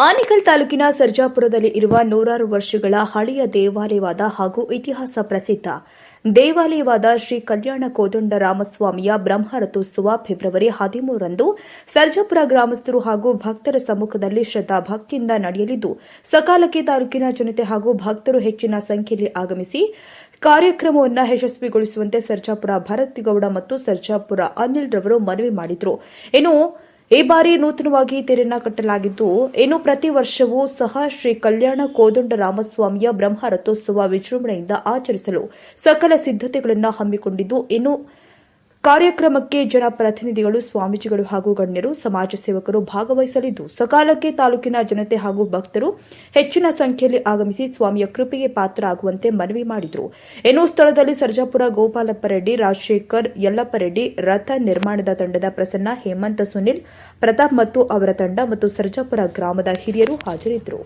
ಆನೇಕಲ್ ತಾಲೂಕಿನ ಸರ್ಜಾಪುರದಲ್ಲಿ ಇರುವ ನೂರಾರು ವರ್ಷಗಳ ಹಳೆಯ ದೇವಾಲಯವಾದ ಹಾಗೂ ಇತಿಹಾಸ ಪ್ರಸಿದ್ಧ ದೇವಾಲಯವಾದ ಶ್ರೀ ಕಲ್ಯಾಣ ಕೋದಂಡ ರಾಮಸ್ವಾಮಿಯ ಬ್ರಹ್ಮರಥೋತ್ಸವ ಫೆಬ್ರವರಿ ಹದಿಮೂರರಂದು ಸರ್ಜಾಪುರ ಗ್ರಾಮಸ್ಥರು ಹಾಗೂ ಭಕ್ತರ ಸಮ್ಮುಖದಲ್ಲಿ ಶ್ರದ್ಧಾ ಭಕ್ತಿಯಿಂದ ನಡೆಯಲಿದ್ದು, ಸಕಾಲಕ್ಕೆ ತಾಲೂಕಿನ ಜನತೆ ಹಾಗೂ ಭಕ್ತರು ಹೆಚ್ಚಿನ ಸಂಖ್ಯೆಯಲ್ಲಿ ಆಗಮಿಸಿ ಕಾರ್ಯಕ್ರಮವನ್ನು ಯಶಸ್ವಿಗೊಳಿಸುವಂತೆ ಸರ್ಜಾಪುರ ಭರತ್ಗೌಡ ಮತ್ತು ಸರ್ಜಾಪುರ ಅನಿಲ್ ರವರು ಮನವಿ ಮಾಡಿದರು. ಇನ್ನು ಈ ಬಾರಿ ನೂತನವಾಗಿ ತೆರೆನ ಕಟ್ಟಲಾಗಿದ್ದು, ಇನ್ನು ಪ್ರತಿ ವರ್ಷವೂ ಸಹ ಶ್ರೀ ಕಲ್ಯಾಣ ಕೋದಂಡ ರಾಮಸ್ವಾಮಿಯ ಬ್ರಹ್ಮ ರಥೋತ್ಸವ ವಿಜೃಂಭಣೆಯಿಂದ ಆಚರಿಸಲು ಸಕಲ ಸಿದ್ಧತೆಗಳನ್ನು ಹಮ್ಮಿಕೊಂಡಿದ್ದು, ಇನ್ನು ಕಾರ್ಯಕ್ರಮಕ್ಕೆ ಜನಪ್ರತಿನಿಧಿಗಳು, ಸ್ವಾಮೀಜಿಗಳು ಹಾಗೂ ಗಣ್ಯರು, ಸಮಾಜ ಸೇವಕರು ಭಾಗವಹಿಸಲಿದ್ದು, ಸಕಾಲಕ್ಕೆ ತಾಲೂಕಿನ ಜನತೆ ಹಾಗೂ ಭಕ್ತರು ಹೆಚ್ಚಿನ ಸಂಖ್ಯೆಯಲ್ಲಿ ಆಗಮಿಸಿ ಸ್ವಾಮಿಯ ಕೃಪೆಗೆ ಪಾತ್ರ ಆಗುವಂತೆ ಮನವಿ ಮಾಡಿದರು. ಎನ್ನುವ ಸ್ಥಳದಲ್ಲಿ ಸರ್ಜಾಪುರ ಗೋಪಾಲಪ್ಪ ರೆಡ್ಡಿ, ರಾಜಶೇಖರ್ ಯಲ್ಲಪ್ಪ ರೆಡ್ಡಿ, ರಥ ನಿರ್ಮಾಣದ ತಂಡದ ಪ್ರಸನ್ನ ಹೇಮಂತ ಸುನಿಲ್, ಪ್ರತಾಪ್ ಮತ್ತು ಅವರ ತಂಡ ಮತ್ತು ಸರ್ಜಾಪುರ ಗ್ರಾಮದ ಹಿರಿಯರು ಹಾಜರಿದ್ದರು.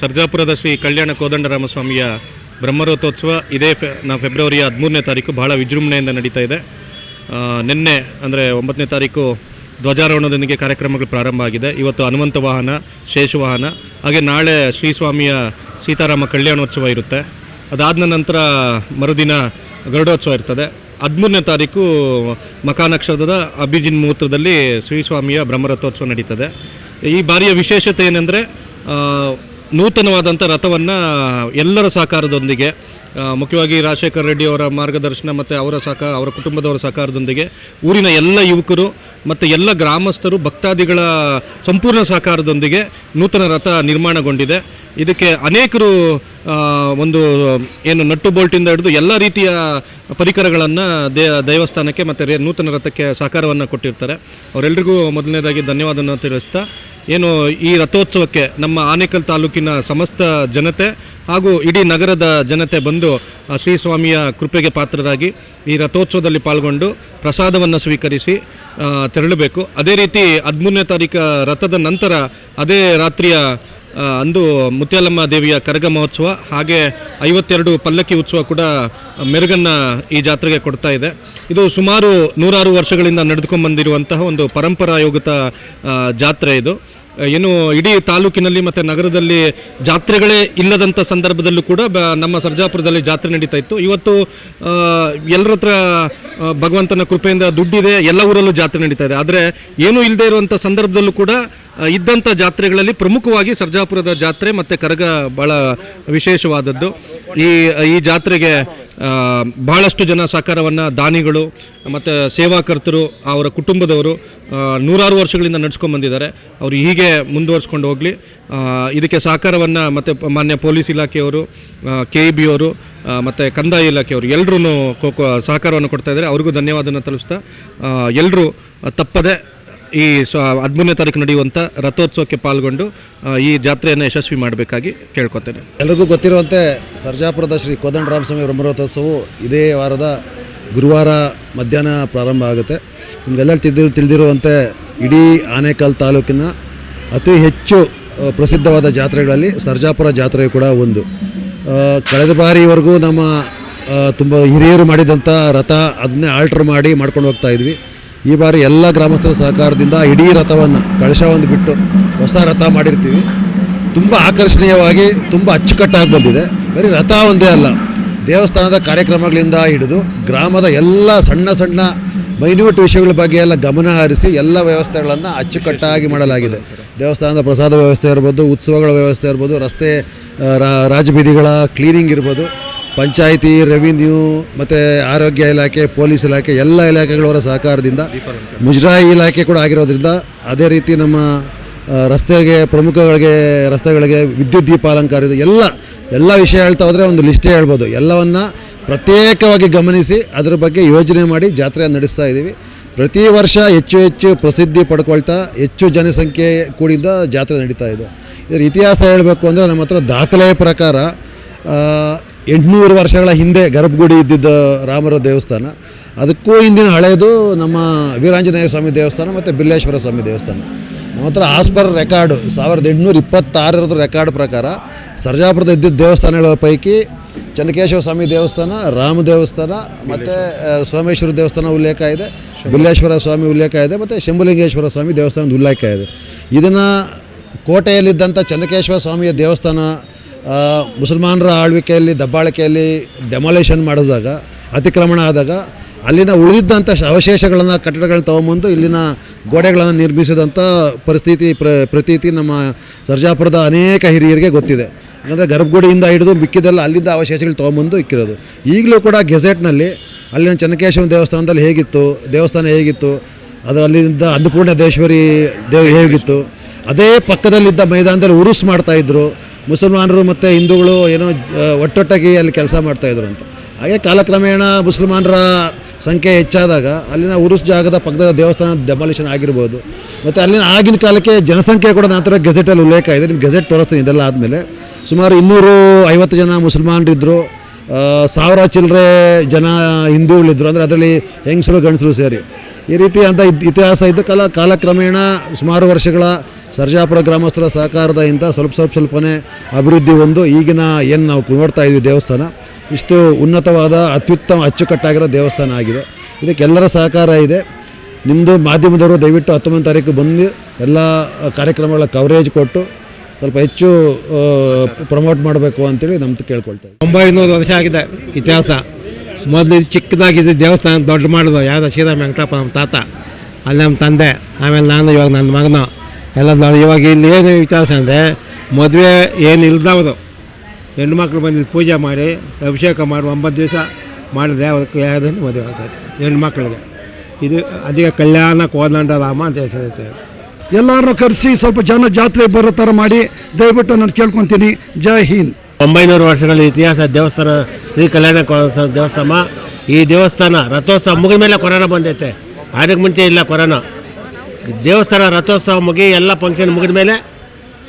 ಸರ್ಜಾಪುರದ ಶ್ರೀ ಕಲ್ಯಾಣ ಕೋದಂಡರಾಮಸ್ವಾಮಿಯ ಬ್ರಹ್ಮರಥೋತ್ಸವ. ಇದೇ ಫೆ, ನಾ ಫೆಬ್ರವರಿಯ ಹದಿಮೂರನೇ ತಾರೀಕು ಬಹಳ ವಿಜೃಂಭಣೆಯಿಂದ ನಡೀತಾ ಇದೆ. ನಿನ್ನೆ ಅಂದರೆ ಒಂಬತ್ತನೇ ತಾರೀಕು ಧ್ವಜಾರೋಹಣದೊಂದಿಗೆ ಕಾರ್ಯಕ್ರಮಗಳು ಪ್ರಾರಂಭ ಆಗಿದೆ. ಇವತ್ತು ಹನುಮಂತ ವಾಹನ ಶೇಷವಾಹನ ಹಾಗೆ ನಾಳೆ ಶ್ರೀ ಸ್ವಾಮಿಯ ಸೀತಾರಾಮ ಕಲ್ಯಾಣೋತ್ಸವ ಇರುತ್ತೆ. ಅದಾದ ನಂತರ ಮರುದಿನ ಗರುಡೋತ್ಸವ ಇರ್ತದೆ. ಹದಿಮೂರನೇ ತಾರೀಕು ಮಕಾನಕ್ಷತ್ರದ ಅಭಿಜಿನ್ ಮುಹೂರ್ತದಲ್ಲಿ ಶ್ರೀಸ್ವಾಮಿಯ ಬ್ರಹ್ಮರಥೋತ್ಸವ ನಡೀತದೆ. ಈ ಬಾರಿಯ ವಿಶೇಷತೆ ಏನೆಂದರೆ ನೂತನವಾದಂಥ ರಥವನ್ನು ಎಲ್ಲರ ಸಹಕಾರದೊಂದಿಗೆ ಮುಖ್ಯವಾಗಿ ರಾಜಶೇಖರ ರೆಡ್ಡಿ ಅವರ ಮಾರ್ಗದರ್ಶನ ಮತ್ತು ಅವರ ಸಹಕಾರ ಅವರ ಕುಟುಂಬದವರ ಸಹಕಾರದೊಂದಿಗೆ ಊರಿನ ಎಲ್ಲ ಯುವಕರು ಮತ್ತು ಎಲ್ಲ ಗ್ರಾಮಸ್ಥರು, ಭಕ್ತಾದಿಗಳ ಸಂಪೂರ್ಣ ಸಹಕಾರದೊಂದಿಗೆ ನೂತನ ರಥ ನಿರ್ಮಾಣಗೊಂಡಿದೆ. ಇದಕ್ಕೆ ಅನೇಕರು ಒಂದು, ಏನು, ನಟ್ಟು ಬೋಲ್ಟಿಂದ ಹಿಡಿದು ಎಲ್ಲ ರೀತಿಯ ಪರಿಕರಗಳನ್ನು ದೇ, ದೇವಸ್ಥಾನಕ್ಕೆ ಮತ್ತು ರೇ, ನೂತನ ರಥಕ್ಕೆ ಸಹಕಾರವನ್ನು ಕೊಟ್ಟಿರ್ತಾರೆ. ಅವರೆಲ್ಲರಿಗೂ ಮೊದಲನೇದಾಗಿ ಧನ್ಯವಾದವನ್ನು ತಿಳಿಸ್ತಾ ಏನು ಈ ರಥೋತ್ಸವಕ್ಕೆ ನಮ್ಮ ಆನೇಕಲ್ ತಾಲೂಕಿನ ಸಮಸ್ತ ಜನತೆ ಹಾಗೂ ಇಡೀ ನಗರದ ಜನತೆ ಬಂದು ಶ್ರೀ ಸ್ವಾಮಿಯ ಕೃಪೆಗೆ ಪಾತ್ರರಾಗಿ ಈ ರಥೋತ್ಸವದಲ್ಲಿ ಪಾಲ್ಗೊಂಡು ಪ್ರಸಾದವನ್ನು ಸ್ವೀಕರಿಸಿ ತೆರಳಬೇಕು. ಅದೇ ರೀತಿ ಹದಿಮೂರನೇ ತಾರೀಕು ರಥದ ನಂತರ ಅದೇ ರಾತ್ರಿಯ ಅಂದು ಮುತ್ಯಾಲಮ್ಮ ದೇವಿಯ ಕರಗ ಮಹೋತ್ಸವ ಹಾಗೆ ಐವತ್ತೆರಡು ಪಲ್ಲಕ್ಕಿ ಉತ್ಸವ ಕೂಡ ಮೆರುಗನ್ನು ಈ ಜಾತ್ರೆಗೆ ಕೊಡ್ತಾ ಇದೆ. ಇದು ಸುಮಾರು ನೂರಾರು ವರ್ಷಗಳಿಂದ ನಡೆದುಕೊಂಡು ಬಂದಿರುವಂತಹ ಒಂದು ಪರಂಪರಾಯೋಗತ ಜಾತ್ರೆ ಇದು. ಏನು ಇಡೀ ತಾಲೂಕಿನಲ್ಲಿ ಮತ್ತು ನಗರದಲ್ಲಿ ಜಾತ್ರೆಗಳೇ ಇಲ್ಲದಂಥ ಸಂದರ್ಭದಲ್ಲೂ ಕೂಡ ಬ, ನಮ್ಮ ಸರ್ಜಾಪುರದಲ್ಲಿ ಜಾತ್ರೆ ನಡೀತಾ ಇತ್ತು. ಇವತ್ತು ಎಲ್ಲರ ಹತ್ರ ಭಗವಂತನ ಕೃಪೆಯಿಂದ ದುಡ್ಡಿದೆ, ಎಲ್ಲ ಊರಲ್ಲೂ ಜಾತ್ರೆ ನಡೀತಾ ಇದೆ. ಆದರೆ ಏನೂ ಇಲ್ಲದೆ ಇರುವಂಥ ಸಂದರ್ಭದಲ್ಲೂ ಕೂಡ ಇದ್ದಂಥ ಜಾತ್ರೆಗಳಲ್ಲಿ ಪ್ರಮುಖವಾಗಿ ಸರ್ಜಾಪುರದ ಜಾತ್ರೆ ಮತ್ತು ಕರಗ ಭಾಳ ವಿಶೇಷವಾದದ್ದು. ಈ ಈ ಜಾತ್ರೆಗೆ ಭಾಳಷ್ಟು ಜನ ಸಹಕಾರವನ್ನು ದಾನಿಗಳು ಮತ್ತು ಸೇವಾಕರ್ತರು, ಅವರ ಕುಟುಂಬದವರು ನೂರಾರು ವರ್ಷಗಳಿಂದ ನಡ್ಸ್ಕೊಂಡು ಬಂದಿದ್ದಾರೆ. ಅವರು ಹೀಗೆ ಮುಂದುವರ್ಸ್ಕೊಂಡು ಹೋಗಲಿ. ಇದಕ್ಕೆ ಸಹಕಾರವನ್ನು ಮತ್ತು ಮಾನ್ಯ ಪೊಲೀಸ್ ಇಲಾಖೆಯವರು ಕೆ ಇ ಬಿ ಅವರು ಮತ್ತು ಕಂದಾಯ ಇಲಾಖೆಯವರು ಎಲ್ಲರೂ ಸಹಕಾರವನ್ನು ಕೊಡ್ತಾ ಇದ್ದಾರೆ. ಅವ್ರಿಗೂ ಧನ್ಯವಾದನ ತಲುಪಿಸ್ತಾ ಎಲ್ಲರೂ ತಪ್ಪದೆ ಈ ಸ್ವ ಹದಿಮೂರನೇ ತಾರೀಕು ನಡೆಯುವಂಥ ರಥೋತ್ಸವಕ್ಕೆ ಪಾಲ್ಗೊಂಡು ಈ ಜಾತ್ರೆಯನ್ನು ಯಶಸ್ವಿ ಮಾಡಬೇಕಾಗಿ ಕೇಳ್ಕೊತೇನೆ. ಎಲ್ಲರಿಗೂ ಗೊತ್ತಿರುವಂತೆ ಸರ್ಜಾಪುರದ ಶ್ರೀ ಕೋದಂಡ ರಾಮಸ್ವಾಮಿ ಬ್ರಹ್ಮರಥೋತ್ಸವವು ಇದೇ ವಾರದ ಗುರುವಾರ ಮಧ್ಯಾಹ್ನ ಪ್ರಾರಂಭ ಆಗುತ್ತೆ. ನಿಮಗೆಲ್ಲ ತಿಳಿದಿರು, ತಿಳಿದಿರುವಂತೆ ಇಡೀ ಆನೇಕಲ್ ತಾಲೂಕಿನ ಅತಿ ಹೆಚ್ಚು ಪ್ರಸಿದ್ಧವಾದ ಜಾತ್ರೆಗಳಲ್ಲಿ ಸರ್ಜಾಪುರ ಜಾತ್ರೆ ಕೂಡ ಒಂದು. ಕಳೆದ ಬಾರಿವರೆಗೂ ನಮ್ಮ ತುಂಬ ಹಿರಿಯರು ಮಾಡಿದಂಥ ರಥ ಅದನ್ನೇ ಆಲ್ಟ್ರ್ ಮಾಡಿ ಮಾಡ್ಕೊಂಡು ಹೋಗ್ತಾ ಇದ್ವಿ. ಈ ಬಾರಿ ಎಲ್ಲ ಗ್ರಾಮಸ್ಥರ ಸಹಕಾರದಿಂದ ಇಡೀ ರಥವನ್ನು ಕಳಶ ಒಂದು ಬಿಟ್ಟು ಹೊಸ ರಥ ಮಾಡಿರ್ತೀವಿ. ತುಂಬ ಆಕರ್ಷಣೀಯವಾಗಿ, ತುಂಬ ಅಚ್ಚುಕಟ್ಟಾಗಿ ಬಂದಿದೆ. ಬರೀ ರಥ ಒಂದೇ ಅಲ್ಲ, ದೇವಸ್ಥಾನದ ಕಾರ್ಯಕ್ರಮಗಳಿಂದ ಹಿಡಿದು ಗ್ರಾಮದ ಎಲ್ಲ ಸಣ್ಣ ಸಣ್ಣ ಮೈನ್ಯೂಟ್ ವಿಷಯಗಳ ಬಗ್ಗೆ ಎಲ್ಲ ಗಮನ ಹರಿಸಿ ಎಲ್ಲ ವ್ಯವಸ್ಥೆಗಳನ್ನು ಅಚ್ಚುಕಟ್ಟಾಗಿ ಮಾಡಲಾಗಿದೆ. ದೇವಸ್ಥಾನದ ಪ್ರಸಾದ ವ್ಯವಸ್ಥೆ ಇರ್ಬೋದು, ಉತ್ಸವಗಳ ವ್ಯವಸ್ಥೆ ಇರ್ಬೋದು, ರಸ್ತೆ ರಾಜಬೀದಿಗಳ ಕ್ಲೀನಿಂಗ್ ಇರ್ಬೋದು ಪಂಚಾಯಿತಿ ರೆವಿನ್ಯೂ ಮತ್ತು ಆರೋಗ್ಯ ಇಲಾಖೆ, ಪೊಲೀಸ್ ಇಲಾಖೆ, ಎಲ್ಲ ಇಲಾಖೆಗಳವರ ಸಹಕಾರದಿಂದ ಮುಜರಾಯಿ ಇಲಾಖೆ ಕೂಡ ಆಗಿರೋದ್ರಿಂದ ಅದೇ ರೀತಿ ನಮ್ಮ ರಸ್ತೆಗೆ, ಪ್ರಮುಖಗಳಿಗೆ, ರಸ್ತೆಗಳಿಗೆ ವಿದ್ಯುತ್ ದೀಪ ಅಲಂಕಾರ ಇದು ಎಲ್ಲ ಎಲ್ಲ ವಿಷಯ ಹೇಳ್ತಾ ಹೋದರೆ ಒಂದು ಲಿಸ್ಟೇ ಹೇಳ್ಬೋದು. ಎಲ್ಲವನ್ನು ಪ್ರತ್ಯೇಕವಾಗಿ ಗಮನಿಸಿ ಅದರ ಬಗ್ಗೆ ಯೋಜನೆ ಮಾಡಿ ಜಾತ್ರೆ ನಡೆಸ್ತಾ ಇದ್ದೀವಿ. ಪ್ರತಿ ವರ್ಷ ಹೆಚ್ಚು ಹೆಚ್ಚು ಪ್ರಸಿದ್ಧಿ ಪಡ್ಕೊಳ್ತಾ ಹೆಚ್ಚು ಜನಸಂಖ್ಯೆ ಕೂಡಿದ ಜಾತ್ರೆ ನಡೀತಾ ಇದೆ. ಇದರ ಇತಿಹಾಸ ಹೇಳಬೇಕು ಅಂದರೆ ನಮ್ಮ ಹತ್ರ ದಾಖಲೆಯ ಪ್ರಕಾರ ಎಂಟುನೂರು ವರ್ಷಗಳ ಹಿಂದೆ ಗರ್ಭಗುಡಿ ಇದ್ದಿದ್ದ ರಾಮರ ದೇವಸ್ಥಾನ. ಅದಕ್ಕೂ ಹಿಂದಿನ ಹಳೆಯದು ನಮ್ಮ ವೀರಾಂಜನೇಯ ಸ್ವಾಮಿ ದೇವಸ್ಥಾನ ಮತ್ತು ಬಿಲ್ಲೇಶ್ವರ ಸ್ವಾಮಿ ದೇವಸ್ಥಾನ. ನಮ್ಮ ಹತ್ರ ಆಸ್ಪರ್ ರೆಕಾರ್ಡು ಸಾವಿರದ ಎಂಟುನೂರ ಇಪ್ಪತ್ತಾರರದ ರೆಕಾರ್ಡ್ ಪ್ರಕಾರ ಸರ್ಜಾಪುರದ ಇದ್ದಿದ್ದ ದೇವಸ್ಥಾನಗಳ ಪೈಕಿ ಚನ್ನಕೇಶವ ಸ್ವಾಮಿ ದೇವಸ್ಥಾನ ರಾಮ ದೇವಸ್ಥಾನ ಮತ್ತು ಸೋಮೇಶ್ವರ ದೇವಸ್ಥಾನ ಉಲ್ಲೇಖ ಇದೆ ಬಿಲ್ಲೇಶ್ವರ ಸ್ವಾಮಿ ಉಲ್ಲೇಖ ಇದೆ ಮತ್ತು ಶಂಭುಲಿಂಗೇಶ್ವರ ಸ್ವಾಮಿ ದೇವಸ್ಥಾನದ ಉಲ್ಲೇಖ ಇದೆ. ಇದನ್ನು ಕೋಟೆಯಲ್ಲಿದ್ದಂಥ ಚನ್ನಕೇಶವ ಸ್ವಾಮಿಯ ದೇವಸ್ಥಾನ ಮುಸಲ್ಮಾನರ ಆಳ್ವಿಕೆಯಲ್ಲಿ, ದಬ್ಬಾಳಿಕೆಯಲ್ಲಿ ಡೆಮಾಲೇಷನ್ ಮಾಡಿದಾಗ, ಅತಿಕ್ರಮಣ ಆದಾಗ, ಅಲ್ಲಿನ ಉಳಿದಿದ್ದಂಥ ಅವಶೇಷಗಳನ್ನು, ಕಟ್ಟಡಗಳನ್ನ ತೊಗೊಂಬಂದು ಇಲ್ಲಿನ ಗೋಡೆಗಳನ್ನು ನಿರ್ಮಿಸಿದಂಥ ಪರಿಸ್ಥಿತಿ ಪ್ರ, ಪ್ರತೀತಿ ನಮ್ಮ ಸರ್ಜಾಪುರದ ಅನೇಕ ಹಿರಿಯರಿಗೆ ಗೊತ್ತಿದೆ. ಅಂದರೆ ಗರ್ಭಗುಡಿಯಿಂದ ಹಿಡಿದು ಮಿಕ್ಕಿದೆಲ್ಲ ಅಲ್ಲಿದ್ದ ಅವಶೇಷಗಳು ತೊಗೊಂಬಂದು ಇಕ್ಕಿರೋದು. ಈಗಲೂ ಕೂಡ ಗೆಜೆಟ್ನಲ್ಲಿ ಅಲ್ಲಿನ ಚೆನ್ನಕೇಶವ ದೇವಸ್ಥಾನದಲ್ಲಿ ಹೇಗಿತ್ತು, ದೇವಸ್ಥಾನ ಹೇಗಿತ್ತು ಅದು ಅಲ್ಲಿಂದ ಅನ್ನಪೂರ್ಣೇಶ್ವರಿ ದೇವ ಹೇಗಿತ್ತು, ಅದೇ ಪಕ್ಕದಲ್ಲಿದ್ದ ಮೈದಾನದಲ್ಲಿ ಉರುಸ್ ಮಾಡ್ತಾಯಿದ್ರು ಮುಸಲ್ಮಾನರು ಮತ್ತು ಹಿಂದೂಗಳು ಏನೋ ಒಟ್ಟೊಟ್ಟಾಗಿ ಅಲ್ಲಿ ಕೆಲಸ ಮಾಡ್ತಾಯಿದ್ರು ಅಂತ. ಹಾಗೆ ಕಾಲಕ್ರಮೇಣ ಮುಸಲ್ಮಾನರ ಸಂಖ್ಯೆ ಹೆಚ್ಚಾದಾಗ ಅಲ್ಲಿನ ಉರುಸ್ ಜಾಗದ ಪಕ್ಕದ ದೇವಸ್ಥಾನ ಡೆಮಾಲಿಷನ್ ಆಗಿರ್ಬೋದು. ಮತ್ತು ಅಲ್ಲಿನ ಆಗಿನ ಕಾಲಕ್ಕೆ ಜನಸಂಖ್ಯೆ ಕೂಡ ನಂತರ ಗೆಜೆಟಲ್ಲಿ ಉಲ್ಲೇಖ ಇದೆ. ನಿಮ್ಗೆ ಗೆಜೆಟ್ ತೋರಿಸ್ತೀನಿ ಇದೆಲ್ಲ ಆದಮೇಲೆ. ಸುಮಾರು ಇನ್ನೂರು ಐವತ್ತು ಜನ ಮುಸಲ್ಮಾನರಿದ್ದರು ಸಾವಿರ ಚಿಲ್ಲರೆ ಜನ ಹಿಂದೂಗಳಿದ್ದರು ಅಂದರೆ ಅದರಲ್ಲಿ ಹೆಂಗಸರು ಗಂಡಸರು ಸೇರಿ. ಈ ರೀತಿ ಅಂತ ಇತಿಹಾಸ ಇದ್ದ ಕಾಲ ಕಾಲಕ್ರಮೇಣ ಸುಮಾರು ವರ್ಷಗಳ ಸರ್ಜಾಪುರ ಗ್ರಾಮಸ್ಥರ ಸಹಕಾರದ ಇಂಥ ಸ್ವಲ್ಪ ಸ್ವಲ್ಪ ಸ್ವಲ್ಪನೇ ಅಭಿವೃದ್ಧಿ ಒಂದು. ಈಗಿನ ಏನು ನಾವು ನೋಡ್ತಾ ಇದ್ವಿ ದೇವಸ್ಥಾನ, ಇಷ್ಟು ಉನ್ನತವಾದ, ಅತ್ಯುತ್ತಮ, ಅಚ್ಚುಕಟ್ಟಾಗಿರೋ ದೇವಸ್ಥಾನ ಆಗಿದೆ. ಇದಕ್ಕೆಲ್ಲರ ಸಹಕಾರ ಇದೆ. ನಿಮ್ಮದು ಮಾಧ್ಯಮದವರು ದಯವಿಟ್ಟು ಹತ್ತೊಂಬತ್ತು ತಾರೀಕು ಬಂದು ಎಲ್ಲ ಕಾರ್ಯಕ್ರಮಗಳ ಕವರೇಜ್ ಕೊಟ್ಟು ಸ್ವಲ್ಪ ಹೆಚ್ಚು ಪ್ರಮೋಟ್ ಮಾಡಬೇಕು ಅಂತೇಳಿ ನಮ್ದು ಕೇಳ್ಕೊಳ್ತೇವೆ. ಒಂಬೈನೂರು ವರ್ಷ ಆಗಿದೆ ಇತಿಹಾಸ. ಮೊದಲು ಇದು ಚಿಕ್ಕದಾಗಿದ್ದು ದೇವಸ್ಥಾನ ದೊಡ್ಡ ಮಾಡೋದು. ಯಾವುದೋ ಶ್ರೀರಾಮ ವೆಂಕಟಪ್ಪ ನಮ್ಮ ತಾತ ಅಲ್ಲಿ ನಮ್ಮ ತಂದೆ ಆಮೇಲೆ ನಾನು ಇವಾಗ ನನ್ನ ಮಗನ. ಎಲ್ಲ ನೋಡಿ ಇವಾಗ ಇಲ್ಲಿ ಏನು ವಿಚಾರ ಅಂದರೆ ಮದುವೆ ಏನು ಇಲ್ದವರು ಹೆಣ್ಮಕ್ಳು ಬಂದು ಇಲ್ಲಿ ಪೂಜೆ ಮಾಡಿ ಅಭಿಷೇಕ ಮಾಡಿ ಒಂಬತ್ತು ದಿವಸ ಮಾಡಿದ್ರೆ ಅದಕ್ಕೆ ಯಾವುದನ್ನು ಮದುವೆ ಹೆಣ್ಣು ಹೆಣ್ಮಕ್ಳಿಗೆ ಇದು ಅದಕ್ಕೆ ಕಲ್ಯಾಣ ಕೋದಂಡ ರಾಮ ಅಂತ ಹೆಸರು ಎಲ್ಲರನ್ನೂ ಕರೆಸಿ ಸ್ವಲ್ಪ ಜನ ಜಾತ್ರೆ ಬರೋ ಥರ ಮಾಡಿ ದಯವಿಟ್ಟು ನಾನು ಕೇಳ್ಕೊತೀನಿ. ಜೈ ಹಿಂದ್. ಒಂಬೈನೂರು ವರ್ಷಗಳ ಇತಿಹಾಸ ದೇವಸ್ಥಾನ ಶ್ರೀ ಕಲ್ಯಾಣ ದೇವಸ್ಥಾನ. ಈ ದೇವಸ್ಥಾನ ರಥೋತ್ಸವ ಮುಗಿದ ಮೇಲೆ ಕೊರೋನಾ ಬಂದೈತೆ. ಅದಕ್ಕೆ ಮುಂಚೆ ಇಲ್ಲ ಕೊರೋನಾ. ದೇವಸ್ಥಾನ ರಥೋತ್ಸವ ಮುಗಿ ಎಲ್ಲ ಫಂಕ್ಷನ್ ಮುಗಿದ ಮೇಲೆ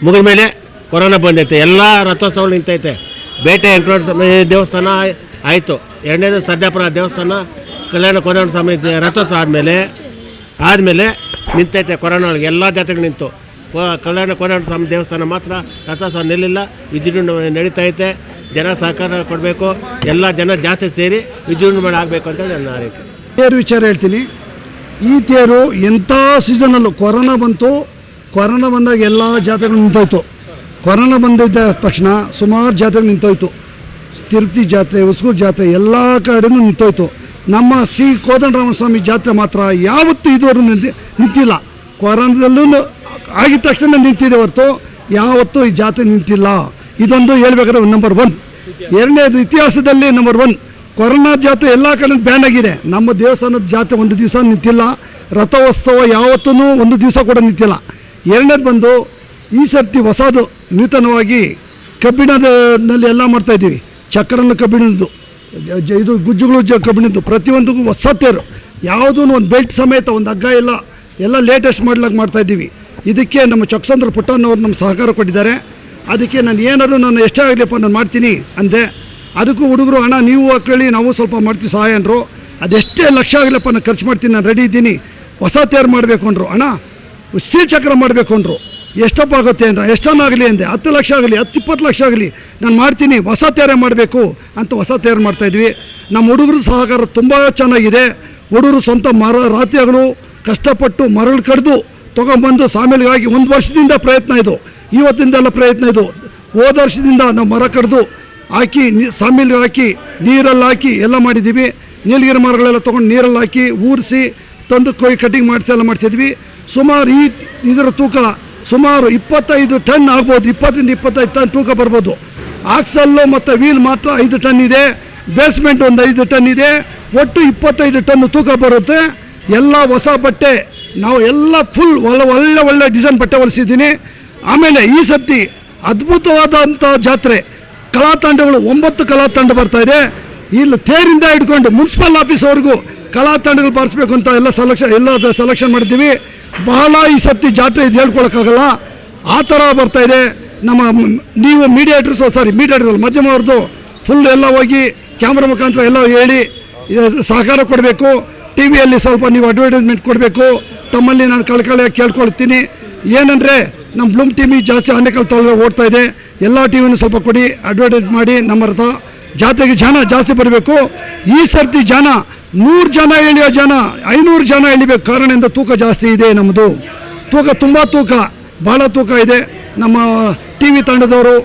ಮುಗಿದ ಮೇಲೆ ಕೊರೋನಾ ಬಂದೈತೆ. ಎಲ್ಲ ರಥೋತ್ಸವ ನಿಂತೈತೆ. ಬೇಟೆ ವೆಂಕಟೇಶ್ವರ ಸ್ವಾಮಿ ದೇವಸ್ಥಾನ ಆಯ್- ಆಯಿತು. ಎರಡನೇದು ಸರ್ಜಾಪುರ ದೇವಸ್ಥಾನ, ಕಲ್ಯಾಣ ಕೊರೋನಾ ಸ್ವಾಮಿ ರಥೋತ್ಸವ ಆದಮೇಲೆ ಆದಮೇಲೆ ನಿಂತೈತೆ ಕೊರೋನಾ ಒಳಗೆ. ಎಲ್ಲ ಜಾತ್ರೆಗಳು ನಿಂತು. ಕಲ್ಯಾಣ ಕೊರೋನಾ ಸ್ವಾಮಿ ದೇವಸ್ಥಾನ ಮಾತ್ರ ರಥೋತ್ಸವ ನಿಲ್ಲಿಲ್ಲ. ವಿಜೃಂಭಣೆ ನಡೀತಾ ಐತೆ. ಜನ ಸಹಕಾರ ಕೊಡಬೇಕು, ಎಲ್ಲ ಜನ ಜಾಸ್ತಿ ಸೇರಿ ವಿಜೃಂಭಣೆ ಆಗಬೇಕು ಅಂತೇಳಿ ನನ್ನ ಆರೈಕೆ ತೇರು ವಿಚಾರ ಹೇಳ್ತೀನಿ. ಈ ತೇರು ಎಂಥ ಸೀಸನಲ್ಲೂ ಕೊರೋನಾ ಬಂತು, ಕೊರೋನಾ ಬಂದಾಗ ಎಲ್ಲ ಜಾತ್ರೆಗಳು ನಿಂತೋಯ್ತು. ಕೊರೋನಾ ಬಂದಿದ್ದ ತಕ್ಷಣ ಸುಮಾರು ಜಾತ್ರೆಗಳು ನಿಂತೋಯ್ತು. ತಿರುಪತಿ ಜಾತ್ರೆ, ಹೊಸಗೂರು ಜಾತ್ರೆ ಎಲ್ಲ ಕಡೆಯೂ ನಿಂತೋಯ್ತು. ನಮ್ಮ ಶ್ರೀ ಕೋದಂಡರಾಮ ಸ್ವಾಮಿ ಜಾತ್ರೆ ಮಾತ್ರ ಯಾವತ್ತೂ ಇದುವರೆಗೂ ನಿಂತಿ, ನಿಂತಿಲ್ಲ. ಕೊರೋನಾದಲ್ಲೂ ಆಗಿದ ತಕ್ಷಣ ನಿಂತಿದೆ ಹೊರತು, ಯಾವತ್ತೂ ಈ ಜಾತ್ರೆ ನಿಂತಿಲ್ಲ. ಇದೊಂದು ಹೇಳ್ಬೇಕಾದ್ರೆ ನಂಬರ್ ಒನ್ ಎರಡನೇದು ಇತಿಹಾಸದಲ್ಲಿ ನಂಬರ್ ಒನ್ ಕೊರೋನಾ ಜಾತ್ರೆ ಎಲ್ಲ ಕಡೆ ಬ್ಯಾನ್ ಆಗಿದೆ. ನಮ್ಮ ದೇವಸ್ಥಾನದ ಜಾತ್ರೆ ಒಂದು ದಿವಸ ನಿಂತಿಲ್ಲ. ರಥೋತ್ಸವ ಯಾವತ್ತೂ ಒಂದು ದಿವಸ ಕೂಡ ನಿಂತಿಲ್ಲ. ಎರಡನೇದು ಬಂದು ಈ ಸರ್ತಿ ಹೊಸದು ನೂತನವಾಗಿ ಕಬ್ಬಿಣದಲ್ಲಿ ಎಲ್ಲ ಮಾಡ್ತಾ ಇದ್ದೀವಿ. ಚಕ್ರನ ಕಬ್ಬಿಣದ್ದು ಇದು ಗುಜ್ಜುಗಳು ಜ, ಕಬ್ಬಿಣದ್ದು, ಪ್ರತಿಯೊಂದಕ್ಕೂ ಹೊಸ ತೇರು. ಯಾವುದೂ ಒಂದು ಬೆಲ್ಟ್ ಸಮೇತ, ಒಂದು ಹಗ್ಗ ಇಲ್ಲ. ಎಲ್ಲ ಲೇಟೆಸ್ಟ್ ಮಾಡ್ಲಾಗಿ ಮಾಡ್ತಾ ಇದ್ದೀವಿ. ಇದಕ್ಕೆ ನಮ್ಮ ಚಕ್ಸಂದ್ರ ಪುಟ್ಟಣ್ಣವ್ರು ನಮ್ಮ ಸಹಕಾರ ಕೊಟ್ಟಿದ್ದಾರೆ. ಅದಕ್ಕೆ ನಾನು ಏನಾದರೂ ನಾನು ಎಷ್ಟೇ ಆಗಲಿಪ್ಪ ನಾನು ಮಾಡ್ತೀನಿ ಅಂದೆ. ಅದಕ್ಕೂ ಹುಡುಗರು ಹಣ ನೀವು ಹಾಕೊಳ್ಳಿ ನಾವು ಸ್ವಲ್ಪ ಮಾಡ್ತೀವಿ ಸಹಾಯ ಅಂದರು. ಅದೆಷ್ಟೇ ಲಕ್ಷ ಆಗಲಿಪ್ಪ ನಾನು ಖರ್ಚು ಮಾಡ್ತೀನಿ, ನಾನು ರೆಡಿ ಇದ್ದೀನಿ. ಹೊಸ ತಯಾರು ಮಾಡಬೇಕು ಅಂದರು. ಅಣ್ಣ ಸ್ಟೀಲ್ ಚಕ್ರ ಮಾಡಬೇಕು ಅಂದರು. ಎಷ್ಟಪ್ಪ ಆಗುತ್ತೆ ಅಂದ್ರೆ ಎಷ್ಟೊನ್ನಾಗಲಿ ಅಂದೆ. ಹತ್ತು ಲಕ್ಷ ಆಗಲಿ, ಹತ್ತು ಇಪ್ಪತ್ತು ಲಕ್ಷ ಆಗಲಿ, ನಾನು ಮಾಡ್ತೀನಿ, ಹೊಸ ತಯಾರೇ ಮಾಡಬೇಕು ಅಂತ ಹೊಸ ತಯಾರು ಮಾಡ್ತಾಯಿದ್ವಿ ನಮ್ಮ ಹುಡುಗರು ಸಹಕಾರ ತುಂಬ ಚೆನ್ನಾಗಿದೆ. ಹುಡುಗರು ಸ್ವಂತ ಮರ ರಾತ್ರಿಗಳು ಕಷ್ಟಪಟ್ಟು ಮರಳು ಕಡಿದು ತೊಗೊಂಬಂದು ಸಾಮೇಲಿಗಾಗಿ ಒಂದು ವರ್ಷದಿಂದ ಪ್ರಯತ್ನ ಇದು. ಇವತ್ತಿಂದೆಲ್ಲ ಪ್ರಯತ್ನ ಇದು. ಹೋದ ವರ್ಷದಿಂದ ನಾವು ಮರ ಕಡಿದು ಹಾಕಿ, ನೀ ಸಾಮೇಲಿಗೆ ಹಾಕಿ, ನೀರಲ್ಲಿ ಹಾಕಿ ಎಲ್ಲ ಮಾಡಿದ್ದೀವಿ. ನೀಲಗಿರಿ ಮರಗಳೆಲ್ಲ ತೊಗೊಂಡು ನೀರಲ್ಲಿ ಹಾಕಿ, ಊರಿಸಿ, ತಂದು ಕೊಯ್ ಕಟಿಂಗ್ ಮಾಡಿಸಿ ಎಲ್ಲ ಮಾಡಿಸಿದ್ವಿ. ಸುಮಾರು ಈ ಇದರ ತೂಕ, ಸುಮಾರು ಇಪ್ಪತ್ತೈದು ಟನ್ ಆಗ್ಬೋದು. ಇಪ್ಪತ್ತರಿಂದ ಇಪ್ಪತ್ತೈದು ಟನ್ ತೂಕ ಬರ್ಬೋದು. ಆಕ್ಸಲ್ಲು ಮತ್ತು ವೀಲ್ ಮಾತ್ರ ಐದು ಟನ್ ಇದೆ. ಬೇಸ್ಮೆಂಟ್ ಒಂದು ಐದು ಟನ್ ಇದೆ. ಒಟ್ಟು ಇಪ್ಪತ್ತೈದು ಟನ್ ತೂಕ ಬರುತ್ತೆ. ಎಲ್ಲ ಹೊಸ ಬಟ್ಟೆ, ನಾವು ಎಲ್ಲ ಫುಲ್ ಒಳ್ಳೆ ಒಳ್ಳೆ ಒಳ್ಳೆ ಡಿಸೈನ್ ಬಟ್ಟೆ ಹೊಲಿಸಿದ್ದೀನಿ. ಆಮೇಲೆ ಈ ಸತಿ ಅದ್ಭುತವಾದಂಥ ಜಾತ್ರೆ ಕಲಾ ತಂಡಗಳು ಒಂಬತ್ತು ಕಲಾ ತಂಡ ಬರ್ತಾ ಇದೆ. ಇಲ್ಲಿ ತೇರಿಂದ ಹಿಡ್ಕೊಂಡು ಮುನ್ಸಿಪಲ್ ಆಫೀಸ್ವರೆಗೂ ಕಲಾ ತಂಡಗಳು ಬಾರಿಸ್ಬೇಕು ಅಂತ ಎಲ್ಲ ಸೆಲೆಕ್ಷನ್ ಎಲ್ಲ ಸೆಲೆಕ್ಷನ್ ಮಾಡಿದ್ದೀವಿ. ಬಹಳ ಈ ಸತಿ ಜಾತ್ರೆ ಇದು ಹೇಳ್ಕೊಳಕ್ಕಾಗಲ್ಲ. ಆ ಥರ ಬರ್ತಾ ಇದೆ. ನಮ್ಮ ನೀವು ಮೀಡಿಯೇಟರ್ಸ್ ಸಾರಿ ಮೀಡಿಯೇಟರ್ ಮಾಧ್ಯಮವ್ರದ್ದು ಫುಲ್ ಎಲ್ಲ ಹೋಗಿ ಕ್ಯಾಮ್ರಾ ಮುಖಾಂತರ ಎಲ್ಲ ಹೇಳಿ ಸಹಕಾರ ಕೊಡಬೇಕು. ಟಿ ವಿಯಲ್ಲಿ ಸ್ವಲ್ಪ ನೀವು ಅಡ್ವರ್ಟೈಸ್ಮೆಂಟ್ ಕೊಡಬೇಕು. ತಮ್ಮಲ್ಲಿ ನಾನು ಕಳ್ಕಳಿಯಾಗಿ ಕೇಳ್ಕೊಳ್ತೀನಿ. ಏನಂದರೆ ನಮ್ಮ ಬ್ಲೂಮ್ ಟಿವಿ ಜಾಸ್ತಿ ಆನೆಕಲ್ ತಾಲೂಕು ಓಡ್ತಾ ಇದೆ. ಎಲ್ಲ ಟೀಮನ್ನು ಸ್ವಲ್ಪ ಕೊಡಿ ಅಡ್ವರ್ಟೈಸ್ ಮಾಡಿ, ನಮ್ಮ ರಥ ಜಾತ್ರೆಗೆ ಜನ ಜಾಸ್ತಿ ಬರಬೇಕು. ಈ ಸರ್ತಿ ಜನ, ನೂರು ಜನ ಎಳೆಯೋ ಜನ, ಐನೂರು ಜನ ಎಳಿಬೇಕು. ಕಾರಣದಿಂದ ತೂಕ ಜಾಸ್ತಿ ಇದೆ ನಮ್ಮದು ತೂಕ ತುಂಬ ತೂಕ, ಭಾಳ ತೂಕ ಇದೆ. ನಮ್ಮ ಟಿ ವಿ ತಂಡದವರು